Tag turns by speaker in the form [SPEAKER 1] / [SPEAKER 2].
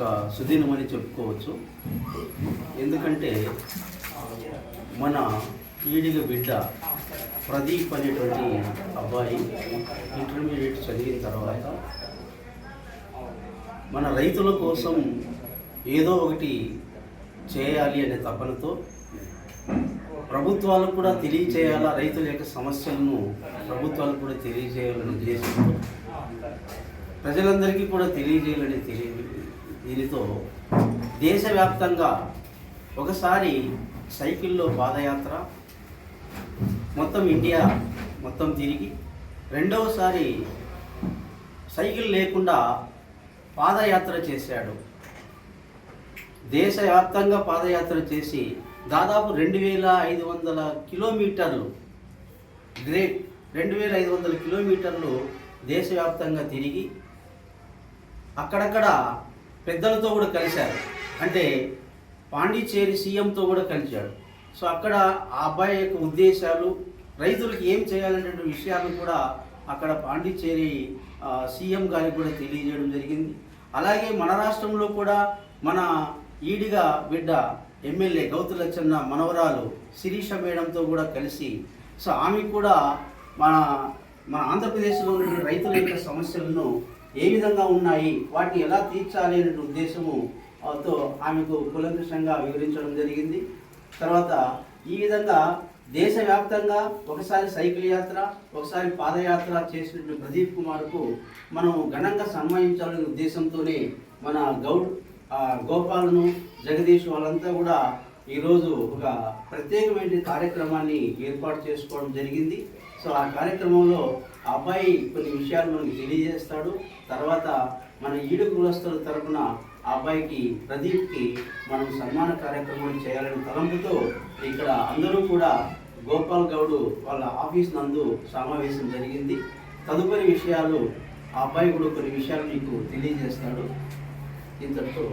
[SPEAKER 1] ఒక అని చెప్పుకోవచ్చు. ఎందుకంటే మన ఈడిగ బిడ్డ ప్రదీప్ అనేటువంటి అబ్బాయి ఇంటర్మీడియట్ చదివిన తర్వాత మన రైతుల కోసం ఏదో ఒకటి చేయాలి అనే తపనతో ప్రభుత్వాలకు కూడా తెలియచేయాలా? రైతుల యొక్క సమస్యలను ప్రభుత్వాలకు కూడా తెలియజేయాలనే ఉద్దేశంతో ప్రజలందరికీ కూడా తెలియజేయాలని తెలియ దీనితో దేశవ్యాప్తంగా ఒకసారి సైకిల్లో పాదయాత్ర మొత్తం ఇండియా మొత్తం తిరిగి రెండవసారి సైకిల్ లేకుండా పాదయాత్ర చేశాడు. దేశవ్యాప్తంగా పాదయాత్ర చేసి దాదాపు రెండు వేల ఐదు వందల కిలోమీటర్లు గ్రేట్ రెండు వేల ఐదు వందల కిలోమీటర్లు దేశవ్యాప్తంగా తిరిగి అక్కడక్కడ పెద్దలతో కూడా కలిశారు. అంటే పాండిచ్చేరి సీఎంతో కూడా కలిశాడు సో అక్కడ ఆ అబ్బాయి యొక్క ఉద్దేశాలు రైతులకు ఏం చేయాలనేటువంటి విషయాలు కూడా అక్కడ పాండిచ్చేరి సీఎం గారికి కూడా తెలియజేయడం జరిగింది. అలాగే మన రాష్ట్రంలో కూడా మన ఈడిగా బిడ్డ ఎమ్మెల్యే గౌతు లచ్చన్న మనవరాలు శిరీష మేడంతో కూడా కలిసి సో ఆమె కూడా మన మన ఆంధ్రప్రదేశ్లో ఉన్న రైతుల యొక్క సమస్యలను ఏ విధంగా ఉన్నాయి వాటిని ఎలా తీర్చాలి అనే ఉద్దేశము తో ఆమెకు కులంకషంగా వివరించడం జరిగింది. తర్వాత ఈ విధంగా దేశవ్యాప్తంగా ఒకసారి సైకిల్ యాత్ర ఒకసారి పాదయాత్ర చేసినటువంటి ప్రదీప్ కుమార్కు మనం ఘనంగా సన్మానించాలనే ఉద్దేశంతోనే మన గౌడ్ గోపాలను జగదీష్ వాళ్ళంతా కూడా ఈరోజు ఒక ప్రత్యేకమైన కార్యక్రమాన్ని ఏర్పాటు చేసుకోవడం జరిగింది. సో ఆ కార్యక్రమంలో ఆ అబ్బాయి కొన్ని విషయాలు మనకి తెలియజేస్తాడు. తర్వాత మన ఈడు కులస్తుల తరపున ఆ అబ్బాయికి ప్రదీప్కి మనం సన్మాన కార్యక్రమం చేయాలని తలంపుతో ఇక్కడ అందరూ కూడా గోపాల్ గౌడ్ వాళ్ళ ఆఫీస్ నందు సమావేశం జరిగింది. తదుపరి విషయాలు ఆ అబ్బాయి కూడా కొన్ని విషయాలు మీకు తెలియజేస్తాడు. ఇంతటితో